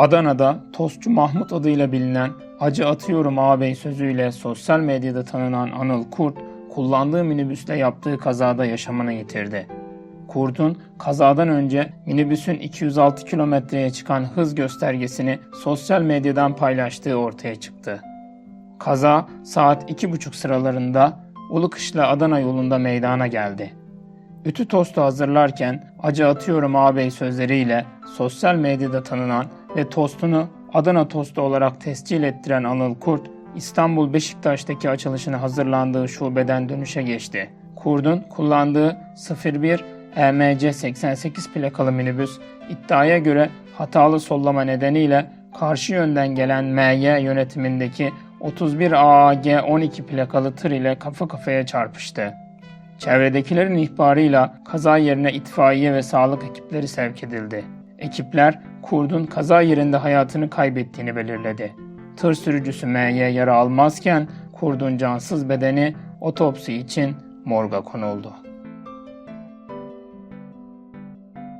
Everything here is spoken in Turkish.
Adana'da Tostçu Mahmut adıyla bilinen acı atıyorum ağabey sözüyle sosyal medyada tanınan Anıl Kurt, kullandığı minibüsle yaptığı kazada yaşamını yitirdi. Kurt'un kazadan önce minibüsün 206 kilometreye çıkan hız göstergesini sosyal medyadan paylaştığı ortaya çıktı. Kaza saat 2.30 sıralarında Ulukışla Adana yolunda meydana geldi. Ütü tostu hazırlarken acı atıyorum ağabey sözleriyle sosyal medyada tanınan ve tostunu Adana tostu olarak tescil ettiren Anıl Kurt, İstanbul Beşiktaş'taki açılışını hazırlandığı şubeden dönüşe geçti. Kurt'un kullandığı 01 EMC 88 plakalı minibüs iddiaya göre hatalı sollama nedeniyle karşı yönden gelen MY yönetimindeki 31 AAG 12 plakalı tır ile kafa kafaya çarpıştı. Çevredekilerin ihbarıyla kaza yerine itfaiye ve sağlık ekipleri sevk edildi. Ekipler kurdun kaza yerinde hayatını kaybettiğini belirledi. Tır sürücüsü M'ye yara almazken kurdun cansız bedeni otopsi için morga konuldu.